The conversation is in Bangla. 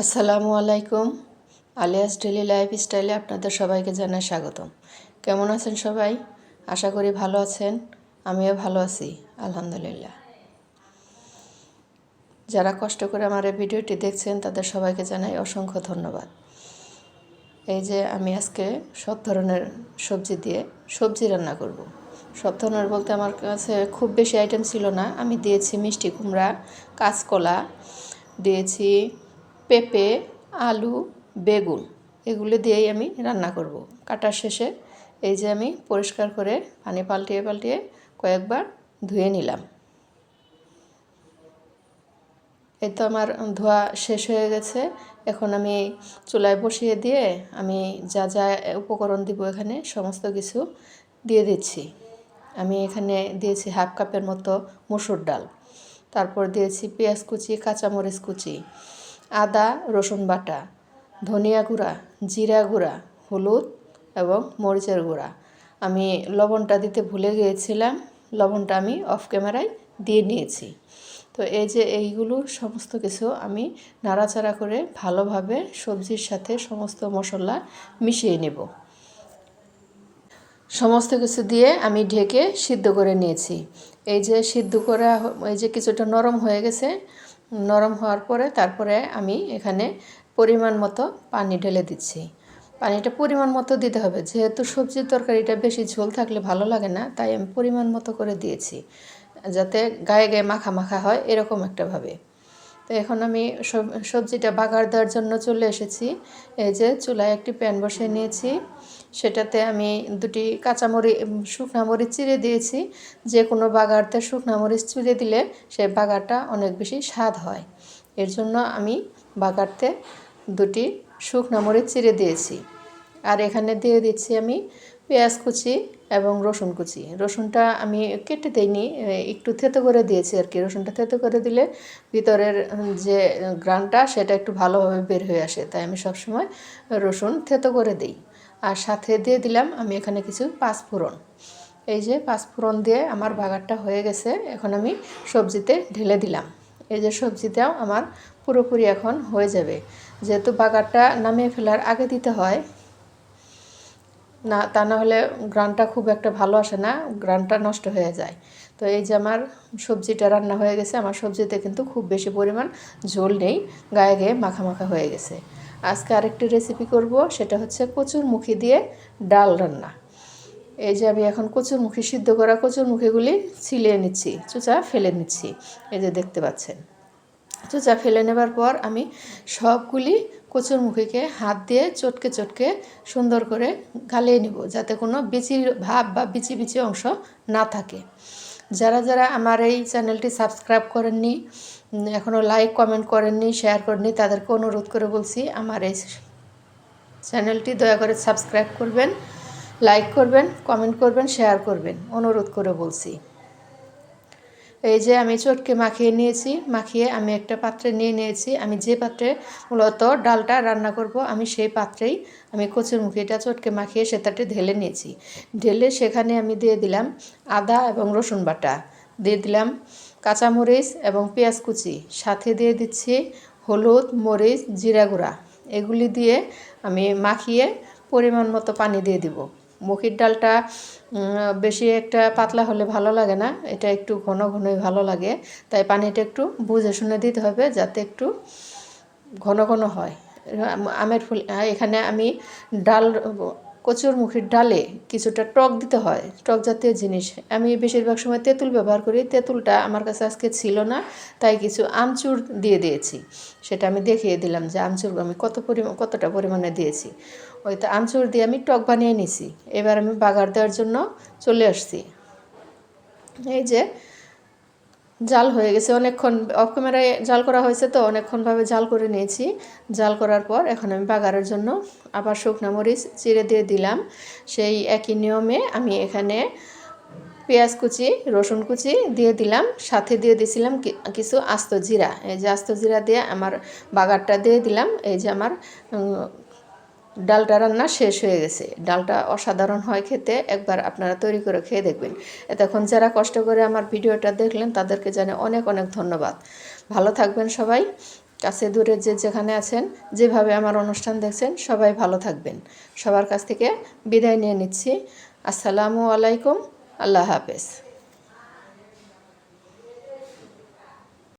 আসসালামু আলাইকুম। আলিয়াস ডেলি লাইফ স্টাইলে আপনাদের সবাইকে জানাই স্বাগতম। কেমন আছেন সবাই? আশা করি ভালো আছেন। আমিও ভালো আছি, আলহামদুলিল্লাহ। যারা কষ্ট করে আমার এই ভিডিওটি দেখছেন, তাদের সবাইকে জানাই অসংখ্য ধন্যবাদ। এই যে আমি আজকে সব ধরনের সবজি দিয়ে সবজি রান্না করব। সব ধরনের বলতে আমার কাছে খুব বেশি আইটেম ছিল না। আমি দিয়েছি মিষ্টি কুমড়া, কাঁচকলা, দিয়েছি পেঁপে, আলু, বেগুন এগুলো দিয়েই আমি রান্না করব। কাটার শেষে এই যে আমি পরিষ্কার করে পানি পাল্টিয়ে পাল্টিয়ে কয়েকবার ধুয়ে নিলাম। এই তো আমার ধোয়া শেষ হয়ে গেছে। এখন আমি চুলায় বসিয়ে দিয়ে আমি যা যা উপকরণ দিব এখানে সমস্ত কিছু দিয়ে দিচ্ছি। আমি এখানে দিয়েছি হাফ কাপের মতো মুসুর ডাল, তারপর দিয়েছি পেঁয়াজ কুচি, কাঁচামরিচ কুচি। আদা, রসুন বাটা, ধনিয়া গুঁড়া, জিরা গুঁড়া, হলুদ এবং মরিচের গুঁড়া। আমি লবণটা দিতে ভুলে গিয়েছিলাম, লবণটা আমি অফ ক্যামেরায় দিয়ে নিয়েছি। তো এই যে এইগুলো সমস্ত কিছু আমি নাড়াচাড়া করে ভালোভাবে সবজির সাথে সমস্ত মশলা মিশিয়ে নেব। সমস্ত কিছু দিয়ে আমি ঢেকে সিদ্ধ করে নিয়েছি। এই যে সিদ্ধ করা এই যে কিছুটা নরম হয়ে গেছে নরম হওয়ার পরে তারপরে আমি এখানে পরিমাণ মতো পানি ঢেলে দিচ্ছি। পানিটা পরিমাণ মতো দিতে হবে। যেহেতু সবজির তরকারিটা বেশি ঝোল থাকলে ভালো লাগে না, তাই আমি পরিমাণ মতো করে দিয়েছি, যাতে গায়ে গায়ে মাখা মাখা হয় এরকম একটাভাবে তো এখন আমি সবজিটা বাগার দেওয়ার জন্য চলে এসেছি। এই যে চুলায় একটি প্যান বসিয়ে নিয়েছি। সেটাতে আমি দুটি কাঁচামরিচ শুকনা মরিচ চিড়ে দিয়েছি। যে কোনো বাগারতে মরিচ চিড়ে দিলে সেই বাগারটা অনেক বেশি স্বাদ হয়। এর জন্য আমি বাগারতে দুটি মরিচ চিড়ে দিয়েছি। আর এখানে দিয়ে দিচ্ছি আমি পেঁয়াজ কুচি এবং রসুন কুচি। রসুনটা আমি কেটে দিইনি একটু থেতো করে দিয়েছি আর কি। রসুনটা থেতো করে দিলে ভিতরের যে, গ্রানটা সেটা একটু ভালোভাবে বের হয়ে আসে। তাই আমি সবসময় রসুন থেতো করে দিই। আর সাথে দিয়ে দিলাম আমি এখানে কিছু পাঁচফোড়ন এই যে পাঁচফোড়ন দিয়ে আমার বাগারটা হয়ে গেছে, এখন আমি সবজিতে ঢেলে দিলাম। এই যে সবজিটাও আমার পুরোপুরি এখন হয়ে যাবে। যেহেতু বাগারটা নামিয়ে ফেলার আগে দিতে হয়, না, তা না হলে গ্রানটা খুব একটা ভালো আসে না, গ্রানটা নষ্ট হয়ে যায়। তো এই যে আমার সবজিটা রান্না হয়ে গেছে, আমার সবজিতে কিন্তু খুব বেশি পরিমাণ ঝোল নেই, গায়ে গায়ে মাখা মাখা হয়ে গেছে। আজকে আরেকটি রেসিপি করব, সেটা হচ্ছে কচুর মুখি দিয়ে ডাল রান্না। এই যে আমি এখন কচুর মুখি, সিদ্ধ করা কচুর মুখিগুলি ছিলিয়ে নিচ্ছি, চুচা ফেলে নিচ্ছি, এই যে দেখতে পাচ্ছেন। চুচা ফেলে নেবার পর আমি সবগুলি কচুর মুখিকে হাত দিয়ে চটকে চটকে সুন্দর করে গালিয়ে নিব, যাতে কোনো বিচির ভাব বা বিচি বিচি অংশ না থাকে। যারা যারা আমার এই চ্যানেলটি সাবস্ক্রাইব করেননি এখনও লাইক কমেন্ট করেননি শেয়ার করেননি, তাদেরকে অনুরোধ করে বলছি আমার এই চ্যানেলটি দয়া করে সাবস্ক্রাইব করবেন লাইক করবেন কমেন্ট করবেন শেয়ার করবেন, অনুরোধ করে বলছি। এই যে আমি চটকে মাখিয়ে নিয়েছি, মাখিয়ে আমি একটা পাত্রে নিয়ে নিয়েছি। আমি যে পাত্রে মূলত ডালটা রান্না করব, আমি সেই পাত্রেই আমি কচুর মুখিটা চটকে মাখিয়ে সেটাতে ঢেলে নিয়েছি। ঢেলে সেখানে আমি দিয়ে দিলাম আদা এবং রসুন বাটা। দিয়ে দিলাম কাঁচামরিচ এবং পেঁয়াজ কুচি। সাথে দিয়ে দিচ্ছি হলুদ, মরিচ, জিরা গুঁড়া। এগুলি দিয়ে আমি মাখিয়ে পরিমাণ মতো পানি দিয়ে দিব। মুখির ডালটা বেশি একটা পাতলা হলে ভালো লাগে না। এটা একটু ঘন ঘনই ভালো লাগে। তাই পানিটা একটু বুঝে শুনে দিতে হবে যাতে একটু ঘন ঘন হয়। আমের ফুল এখানে আমি ডাল কচুর মুখির ডালে কিছুটা টক দিতে হয়, টক জাতীয় জিনিস। আমি বেশিরভাগ সময় তেঁতুল ব্যবহার করি, তেঁতুলটা আমার কাছে আজকে ছিল না, তাই কিছু আমচুর দিয়ে দিয়েছি। সেটা আমি দেখিয়ে দিলাম যে আমচুর আমি কত পরিমাণ কতটা পরিমাণে দিয়েছি। ওই তো আমচুর দিয়ে আমি টক বানিয়ে নিছি। এবার আমি বাগার দেওয়ার জন্য চলে আসছি। এই যে জাল হয়ে গেছে। অনেকক্ষণ অফ ক্যামেরায় জাল করা হয়েছে তো, অনেকক্ষণভাবে জাল করে নিয়েছি। জাল করার পর এখন আমি বাগারের জন্য আবার শুকনো মরিচ চিড়ে দিয়ে দিলাম। সেই একই নিয়মে আমি এখানে পেঁয়াজ কুচি, রসুন কুচি দিয়ে দিলাম। সাথে দিয়ে দিয়েছিলাম কিছু আস্ত জিরা। এই যে আস্ত জিরা দিয়ে আমার বাগারটা দিয়ে দিলাম। এই যে আমার ডালটা রান্না শেষ হয়ে গেছে। ডালটা অসাধারণ হয় খেতে, একবার আপনারা তৈরি করে খেয়ে দেখবেন। এতক্ষণ যারা কষ্ট করে আমার ভিডিওটা দেখলেন, তাদেরকে জানে অনেক অনেক ধন্যবাদ। ভালো থাকবেন সবাই। কাছে দূরে যে যেখানে আছেন, যেভাবে আমার অনুষ্ঠান দেখছেন, সবাই ভালো থাকবেন। সবার কাছ থেকে বিদায় নিয়ে নিচ্ছি। আসসালামু আলাইকুম। আল্লাহ হাফেজ।